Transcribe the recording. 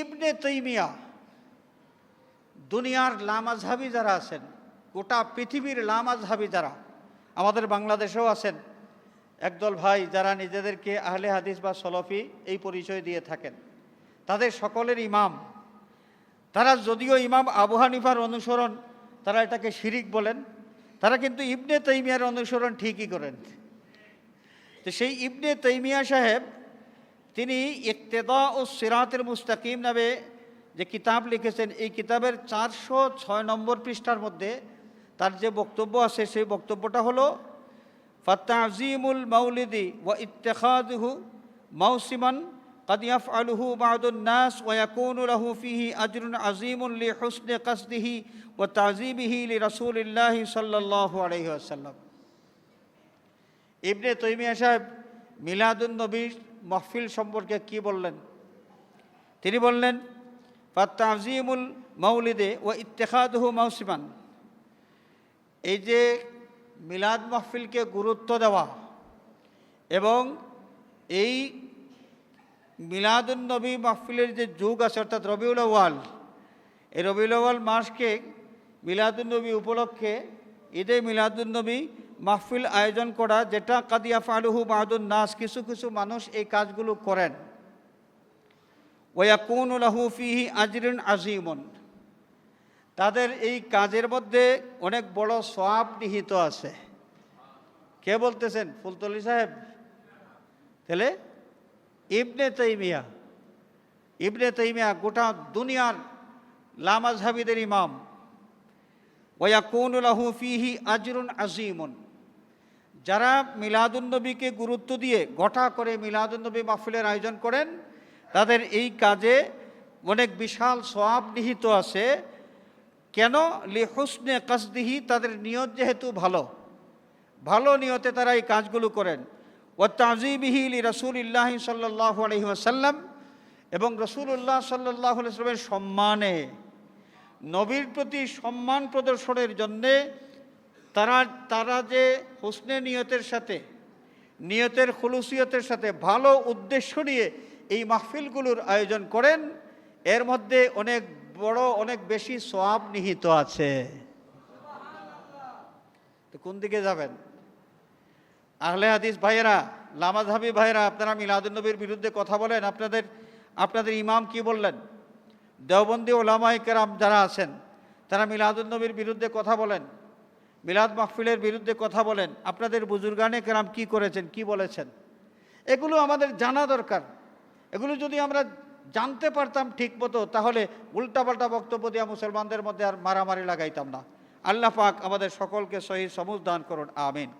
ইবনে তৈমিয়া দুনিয়ার লামাজহাবি যারা আছেন, গোটা পৃথিবীর লামাজহাবি যারা, আমাদের বাংলাদেশেও আছেন, একদল ভাই যারা নিজেদেরকে আহলে হাদিস বা সলফি এই পরিচয় দিয়ে থাকেন, তাদের সকলের ইমাম। তারা যদিও ইমাম আবু হানিফার অনুসরণ, তারা এটাকে শিরিক বলেন, তারা কিন্তু ইবনে তৈমিয়ার অনুসরণ ঠিকই করেন। তো সেই ইবনে তৈমিয়া সাহেব তিনি ইকতেদা ও সিরাতের মুস্তাকিম নামে যে কিতাব লিখেছেন, এই কিতাবের চারশো ছয় নম্বর পৃষ্ঠার মধ্যে তার যে বক্তব্য আছে, সেই বক্তব্যটা হলো, ফাতাজিমুল মাউলিদি ওয়া ইত্তেখাদহু মাউসিমান কাদিয়াফ আলহু বাদুন্নাস ওয়াকুনুলাহু ফিহি আজরুন আজিমুল লি হুসনে কাসদিহি ও তাজিবিহি লি রসুলিল্লাহি সাল্লাহ আলহ্লাম আসাল্লাম ইবনে তৈমিয়া সাহেব মিলাদুল নবীর মহফিল সম্পর্কে কি বললেন? তিনি বললেন ফাতাজিমুল মৌলিদে ও ইত্তেখাদহু মৌসিমান এই যে মিলাদ মহফিলকে গুরুত্ব দেওয়া এবং এই মিলাদুন নবী মাহফিলের যে যুগ আছে, অর্থাৎ রবিউল আওয়াল এই রবিউল আওয়াল মাসকে মিলাদুন নবী উপলক্ষে ঈদে মিলাদুন নবী মাহফিল আয়োজন করা, যেটা কাদিয়া ফালুহু মাহাদুন নাস, কিছু কিছু মানুষ এই কাজগুলো করেন। ওয়াকুন লাহু ফিহি আজরিন আজিমন তাদের এই কাজের মধ্যে অনেক বড় সওয়াব নিহিত আছে। কে বলতেছেন? ফুলতলি সাহেব? তাহলে ইবনে তৈমিয়া ইবনে তৈমিয়া গোটা দুনিয়ার লামাজহাবিদের ইমাম। ওয়াকুন লাহু ফিহি আজরুন আজিমুন যারা মিলাদুন্নবীকে গুরুত্ব দিয়ে গোটা করে মিলাদুন্নবী মাহফিলের আয়োজন করেন, তাদের এই কাজে অনেক বিশাল সওয়াব নিহিত আছে। কেন? লিহুসনে কাসদিহি তাদের নিয়ত যেহেতু ভালো ভালো নিয়তে তারা এই কাজগুলো করেন। ও তাজিবিহি লি রসুলিল্লাহ সাল্লাহ আলহি আসাল্লাম এবং রসুল্লাহ সাল্লাহ আলাইসলামের সম্মানে, নবীর প্রতি সম্মান প্রদর্শনের জন্যে তারা তারা যে হুসনে নিয়তের সাথে, নিয়তের খুলুসিয়তের সাথে ভালো উদ্দেশ্য নিয়ে এই মাহফিলগুলোর আয়োজন করেন, এর মধ্যে অনেক বড়, অনেক বেশি সোয়াব নিহিত আছে। তো কোন দিকে যাবেন? আহলে হাদিস ভাইয়েরা, লামাজহাবি ভাইয়েরা, আপনারা মিলাদুন্নবীর বিরুদ্ধে কথা বলেন, আপনাদের আপনাদের ইমাম কি বললেন? দেওবন্দি ওলামাই কেরাম যারা আছেন, তারা মিলাদুন্নবীর বিরুদ্ধে কথা বলেন। মিলাদ মাহফিলের বিরুদ্ধে কথা বলেন। আপনাদের বুজুর্গানে কেরাম কি করেছেন, কি বলেছেন? এগুলো আমাদের জানা দরকার। এগুলো যদি আমরা জানতে পারতাম ঠিক মতো, তাহলে উল্টাপাল্টা বক্তব্য দিয়ে মুসলমানদের মধ্যে আর মারামারি লাগাইতাম না। আল্লাহ পাক আমাদের সকলকে সহি সমুজ দান করুন, আমিন।